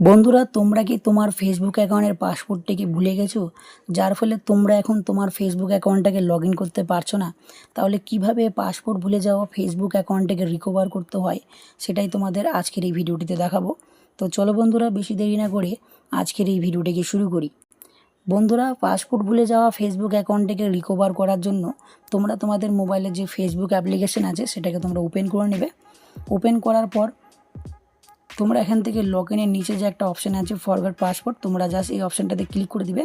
বন্ধুরা, তোমরা কি তোমার ফেসবুক অ্যাকাউন্টের পাসওয়ার্ডটিকে ভুলে গেছো? যার ফলে তোমরা এখন তোমার ফেসবুক অ্যাকাউন্টটাকে লগ ইন করতে পারছ না। তাহলে কীভাবে পাসওয়ার্ড ভুলে যাওয়া ফেসবুক অ্যাকাউন্টটাকে রিকভার করতে হয়, সেটাই তোমাদের আজকের এই ভিডিওটিতে দেখাবো। তো চলো বন্ধুরা, বেশি দেরি না করে আজকের এই ভিডিওটিকে শুরু করি। বন্ধুরা পাসপোর্ট ভুলে যাওয়া ফেসবুক অ্যাকাউন্টটাকে রিকভার করার জন্য তোমরা তোমাদের মোবাইলের যে ফেসবুক অ্যাপ্লিকেশন আছে, সেটাকে তোমরা ওপেন করে নেবে। ওপেন করার পর তোমরা এখান থেকে লগ ইনের নিচে যে একটা অপশান আছে ফরওয়ার্ড পাসপোর্ট তোমরা জাস্ট এই অপশানটাতে ক্লিক করে দিবে।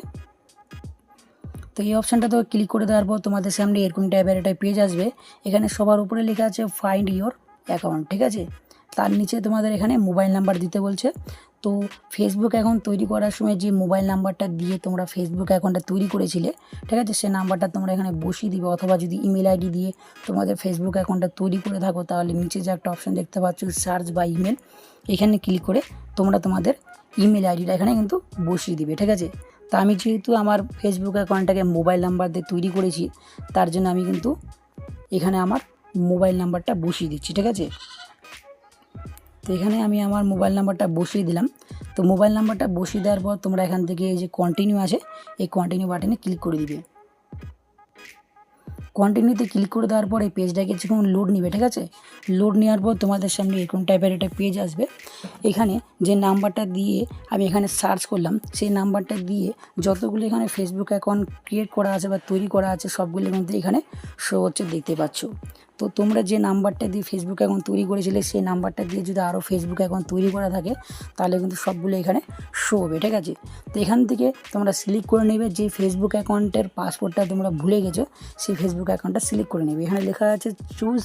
তো এই অপশানটা তো ক্লিক করে দেওয়ার পর তোমাদের সামনে এরকম টাইপের একটা পেজ আসবে। এখানে সবার উপরে লেখা আছে ফাইন্ড ইয়োর অ্যাকাউন্ট ঠিক আছে? তার নিচে তোমাদের এখানে মোবাইল নাম্বার দিতে বলছে। তো ফেসবুক অ্যাকাউন্ট তৈরি করার সময় যে মোবাইল নাম্বারটা দিয়ে তোমরা ফেসবুক অ্যাকাউন্টটা তৈরি করেছিলে, ঠিক আছে? সে নাম্বারটা তোমরা এখানে বসিয়ে দিবে অথবা যদি ইমেল আইডি দিয়ে তোমাদের ফেসবুক অ্যাকাউন্টটা তৈরি করে থাকো, তাহলে নিচে যে একটা অপশান দেখতে পাচ্ছ সার্চ বা ইমেল এখানে ক্লিক করে তোমরা তোমাদের ইমেল আইডিটা এখানে কিন্তু বসিয়ে দিবে, ঠিক আছে? তা আমি যেহেতু আমার ফেসবুক অ্যাকাউন্টটাকে মোবাইল নাম্বার দিয়ে তৈরি করেছি, তার জন্য আমি কিন্তু এখানে আমার মোবাইল নাম্বারটা বসিয়ে দিচ্ছি, ঠিক আছে? তো এখানে আমি আমার মোবাইল নাম্বারটা বসিয়ে দিলাম। তো মোবাইল নাম্বারটা বসিয়ে দেওয়ার পর তোমরা এখান থেকে এই যে কন্টিনিউ আছে, এই কন্টিনিউ বাটনে ক্লিক করে দিবে। কন্টিনিউতে ক্লিক করে দেওয়ার পর এই পেজটা কিছুক্ষণ লোড নেবে, ঠিক আছে? লোড নেওয়ার পর তোমাদের সামনে এরকম টাইপের একটা পেজ আসবে। এখানে যে নাম্বারটা দিয়ে আমি এখানে সার্চ করলাম, সেই নাম্বারটা দিয়ে যতগুলো এখানে ফেসবুক অ্যাকাউন্ট ক্রিয়েট করা আছে বা তৈরি করা আছে, সবগুলো কিন্তু এখানে শো হচ্ছে, দেখতে পাচ্ছ। তো তোমরা যে নাম্বারটা দিয়ে ফেসবুক অ্যাকাউন্ট তৈরি করেছিলে, সেই নাম্বারটা দিয়ে যদি আরও ফেসবুক অ্যাকাউন্ট তৈরি করা থাকে, তাহলে কিন্তু সবগুলো এখানে শো হবে, ঠিক আছে? তো এখান থেকে তোমরা সিলেক্ট করে নেবে, যে ফেসবুক অ্যাকাউন্টের পাসওয়ার্ডটা তোমরা ভুলে গেছো, সেই ফেসবুক অ্যাকাউন্টটা সিলেক্ট করে নেবে। এখানে লেখা আছে চুজ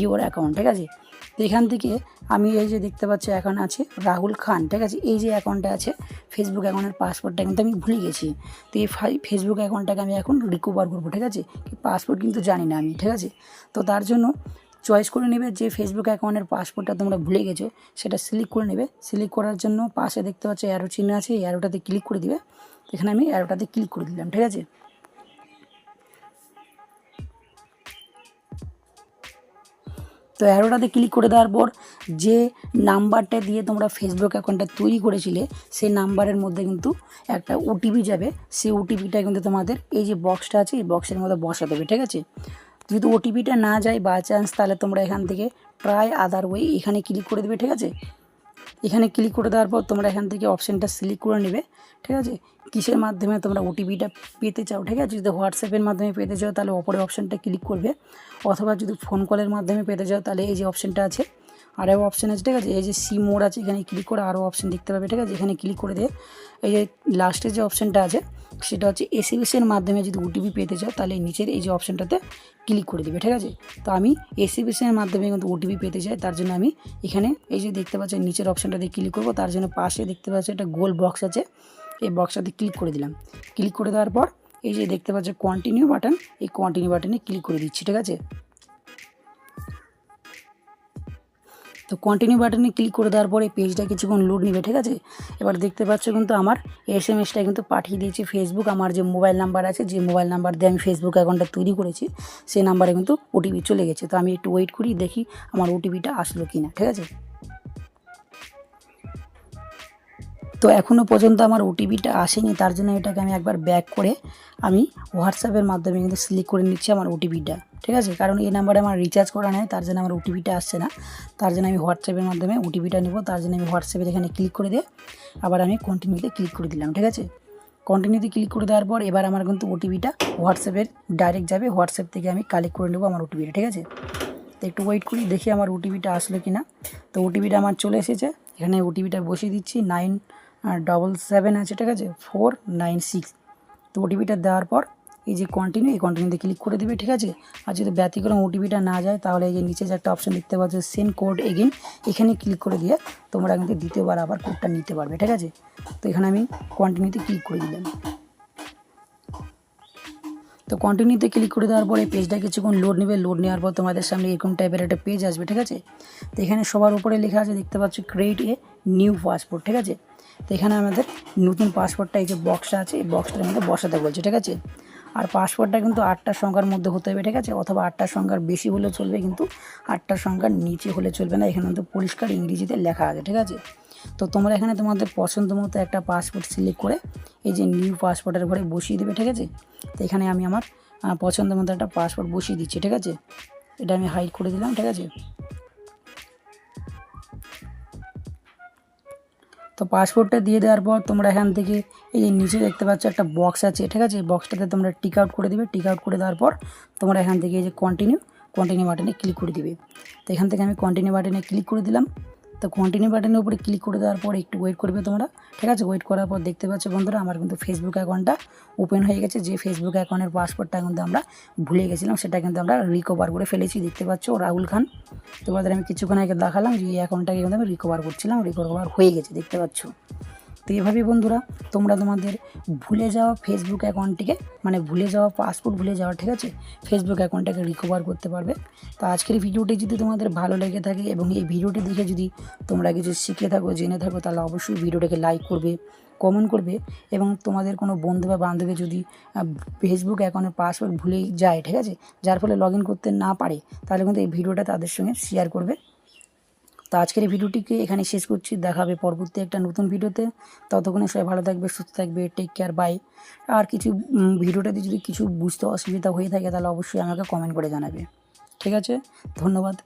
ইউর অ্যাকাউন্ট ঠিক আছে? তো এখান থেকে আমি এই যে দেখতে পাচ্ছি, এখন আছে রাহুল খান, ঠিক আছে? এই যে অ্যাকাউন্টটা আছে ফেসবুক অ্যাকাউন্টের পাসওয়ার্ডটা কিন্তু আমি ভুলে গেছি। তো এই ফেসবুক অ্যাকাউন্টটাকে আমি এখন রিকভার করব, ঠিক আছে? পাসওয়ার্ড কিন্তু জানি না আমি, ঠিক আছে? তো তার জন্য চয়েস করে নেবে যে ফেসবুক অ্যাকাউন্টের পাসওয়ার্ডটা তোমরা ভুলে গেছো, সেটা সিলেক্ট করে নেবে। সিলেক্ট করার জন্য পাশে দেখতে পাচ্ছ অ্যারো চিহ্ন আছে, এই অ্যারোটাতে ক্লিক করে দিবে। এখানে আমি অ্যারোটাতে ক্লিক করে দিলাম, ঠিক আছে? তো অ্যারোটাতে ক্লিক করে দেওয়ার পর যে নাম্বারটা দিয়ে তোমরা ফেসবুক অ্যাকাউন্টটা তৈরি করেছিলে, সেই নাম্বারের মধ্যে কিন্তু একটা ওটিপি যাবে। সেই ওটিপিটা কিন্তু তোমাদের এই যে বক্সটা আছে, এই বক্সের মধ্যে বসাতে হবে, ঠিক আছে? যদি ওটিপিটা না যায় বাই চান্স তাহলে তোমরা এখান থেকে প্রায় আদার ওয়ে এখানে ক্লিক করে দেবে, ঠিক আছে? এখানে ক্লিক করে দেওয়ার পর তোমরা এখান থেকে অপশানটা সিলেক্ট করে নেবে, ঠিক আছে? কিসের মাধ্যমে তোমরা ওটিপিটা পেতে চাও, ঠিক আছে? যদি হোয়াটসঅ্যাপের মাধ্যমে পেতে চাও তাহলে অপরের অপশানটা ক্লিক করবে, অথবা যদি ফোন কলের মাধ্যমে পেতে চাও তাহলে এই যে অপশানটা আছে আরও অপশান আছে, ঠিক আছে? এই যে সি মোড আছে, এখানে ক্লিক করে আরও অপশান দেখতে পাবে, ঠিক আছে? এখানে ক্লিক করে দিয়ে এই যে লাস্টের যে অপশানটা আছে সেটা হচ্ছে এসএমএসের মাধ্যমে যদি ওটিপি পেতে চাও, তাহলে নিচের এই যে অপশানটাতে ক্লিক করে দেবে, ঠিক আছে? তো আমি এসএমএসের মাধ্যমে কিন্তু ওটিপি পেতে চাই, তার জন্য আমি এখানে এই যে দেখতে পাচ্ছি নিচের অপশানটাতে ক্লিক করব, তার জন্য পাশে দেখতে পাচ্ছি একটা গোল বক্স আছে, এই বক্সটাতে ক্লিক করে দিলাম। ক্লিক করে দেওয়ার পর এই যে দেখতে পাচ্ছি কন্টিনিউ বাটন এই কন্টিনিউ বাটনে ক্লিক করে দিচ্ছি, ঠিক আছে? তো কন্টিনিউ বাটনে ক্লিক করে দেওয়ার পরে পেজটা কিছুক্ষণ লোড নেবে, ঠিক আছে? এবার দেখতে পাচ্ছ কিন্তু আমার এস এম এসটা কিন্তু পাঠিয়ে দিয়েছি ফেসবুক আমার যে মোবাইল নাম্বার আছে, যে মোবাইল নাম্বার দিয়ে আমি ফেসবুক অ্যাকাউন্টটা তৈরি করেছি, সেই নাম্বারে কিন্তু ওটিপি চলে গেছে। তো আমি একটু ওয়েট করি, দেখি আমার ওটিপিটা আসলো কি না ঠিক আছে? তো এখনও পর্যন্ত আমার ওটিপিটা আসেনি, তার জন্য এটাকে আমি একবার ব্যাক করে আমি হোয়াটসঅ্যাপের মাধ্যমে কিন্তু সিলেক্ট করে নিচ্ছি আমার ওটিপিটা ঠিক আছে? কারণ এই নাম্বারে আমার রিচার্জ করা নেই, তার জন্য আমার ওটিপিটা আসছে না। তার জন্য আমি হোয়াটসঅ্যাপের মাধ্যমে ওটিপিটা নেব, তার জন্য আমি হোয়াটসঅ্যাপের এখানে ক্লিক করে দিয়ে আবার আমি কন্টিনিউতে ক্লিক করে দিলাম, ঠিক আছে? কন্টিনিউতে ক্লিক করে দেওয়ার পর এবার আমার কিন্তু ওটিপিটা হোয়াটসঅ্যাপের ডাইরেক্ট যাবে হোয়াটসঅ্যাপ থেকে আমি কালেক্ট করে নেব আমার ওটিপিটা ঠিক আছে? তো একটু ওয়েট করি, দেখি আমার ওটিপিটা আসলো কি না তো ওটিপিটা আমার চলে এসেছে, এখানে ওটিপিটা বসিয়ে দিচ্ছি নাইন ডবল সেভেন আছে, ঠিক আছে? ফোর নাইন সিক্স তো ওটিপিটা দেওয়ার পর, এই যে কন্টিনিউ এই কন্টিনিউতে ক্লিক করে দেবে, ঠিক আছে? আর যদি ব্যতিক্রম ওটিপিটা না যায়, তাহলে এই যে নিচে যে একটা অপশন দেখতে পাচ্ছ সেন্ড কোড এগেন এখানে ক্লিক করে দিয়ে তোমরা কিন্তু দ্বিতীয়বার আবার কোডটা নিতে পারবে, ঠিক আছে? তো এখানে আমি কন্টিনিউতে ক্লিক করে দিলাম। তো কন্টিনিউতে ক্লিক করে দেওয়ার পরে পেজটা কিছুক্ষণ লোড নেবে লোড নেওয়ার পর তোমাদের সামনে এরকম টাইপের একটা পেজ আসবে, ঠিক আছে? তো এখানে সবার উপরে লেখা আছে, দেখতে পাচ্ছ ক্রিয়েট এ নিউ পাসপোর্ট ঠিক আছে? তো এখানে আমাদের নতুন পাসপোর্টটা এই যে বক্সটা আছে, এই বক্সটার মধ্যে বসাতে বলছে, ঠিক আছে? আর পাসপোর্টটা কিন্তু আটটা সংখ্যার মধ্যে হতে হবে, ঠিক আছে? অথবা আটটা সংখ্যার বেশি হলেও চলবে, কিন্তু আটটা সংখ্যার নিচে হলে চলবে না। এখানে কিন্তু পরিষ্কার ইংরেজিতে লেখা আছে, ঠিক আছে? তো তোমরা এখানে তোমাদের পছন্দ মতো একটা পাসপোর্ট সিলেক্ট করে এই যে নিউ পাসপোর্টের ঘরে বসিয়ে দেবে, ঠিক আছে? তো এখানে আমি আমার পছন্দ মতো একটা পাসপোর্ট বসিয়ে দিচ্ছি, ঠিক আছে? এটা আমি হাইড করে দিলাম, ঠিক আছে? তো পাসপোর্টটা দিয়ে দেওয়ার পর তোমরা এখান থেকে এই যে নিচে দেখতে পাচ্ছ একটা বক্স আছে, ঠিক আছে? এই বক্সটাতে তোমরা টিক আউট করে দিবে। টিক আউট করে দেওয়ার পর তোমরা এখান থেকে এই যে কন্টিনিউ কন্টিনিউ বাটনে ক্লিক করে দিবে। তো এখান থেকে আমি কন্টিনিউ বাটনে ক্লিক করে দিলাম। তো কন্টিনিউ বাটনের উপরে ক্লিক করে দেওয়ার পর একটু ওয়েট করবে তোমরা, ঠিক আছে? ওয়েট করার পর দেখতে পাচ্ছ বন্ধুরা, আমার কিন্তু ফেসবুক অ্যাকাউন্টটা ওপেন হয়ে গেছে। যে ফেসবুক অ্যাকাউন্টের পাসওয়ার্ডটা কিন্তু আমরা ভুলে গেছিলাম, সেটা কিন্তু আমরা রিকভার করে ফেলেছি। দেখতে পাচ্ছ রাহুল খান। তোমাদের আমি কিছুক্ষণ আগে দেখালাম যে এই অ্যাকাউন্টটাকে কিন্তু আমি রিকভার করছিলাম রিকভার হয়ে গেছে, দেখতে পাচ্ছ? তো এভাবেই বন্ধুরা, তোমরা তোমাদের ভুলে যাওয়া ফেসবুক অ্যাকাউন্টটিকে মানে ভুলে যাওয়া পাসপোর্ট ভুলে যাওয়া, ঠিক আছে? ফেসবুক অ্যাকাউন্টটাকে রিকভার করতে পারবে। তো আজকের ভিডিওটি যদি তোমাদের ভালো লেগে থাকে এবং এই ভিডিওটি দেখে যদি তোমরা কিছু শিখে থাকো, জেনে থাকো, তাহলে অবশ্যই ভিডিওটাকে লাইক করবে কমেন্ট করবে এবং তোমাদের কোনো বন্ধু বা বান্ধবী যদি ফেসবুক অ্যাকাউন্টের পাসওয়ার্ড ভুলেই যায়, ঠিক আছে? যার ফলে লগ ইন করতে না পারে, তাহলে কিন্তু এই ভিডিওটা তাদের সঙ্গে শেয়ার করবে। তো আজকের এই ভিডিওটিকে এখানে শেষ করছি। দেখা হবে পরবর্তী একটা নতুন ভিডিওতে। ততক্ষণে সবাই ভালো থাকবে, সুস্থ থাকবে টেক কেয়ার বাই আর কিছু ভিডিওটাতে যদি কিছু বুঝতে অসুবিধা হয়ে থাকে, তাহলে অবশ্যই আমাকে কমেন্ট করে জানাবে। ঠিক আছে? ধন্যবাদ।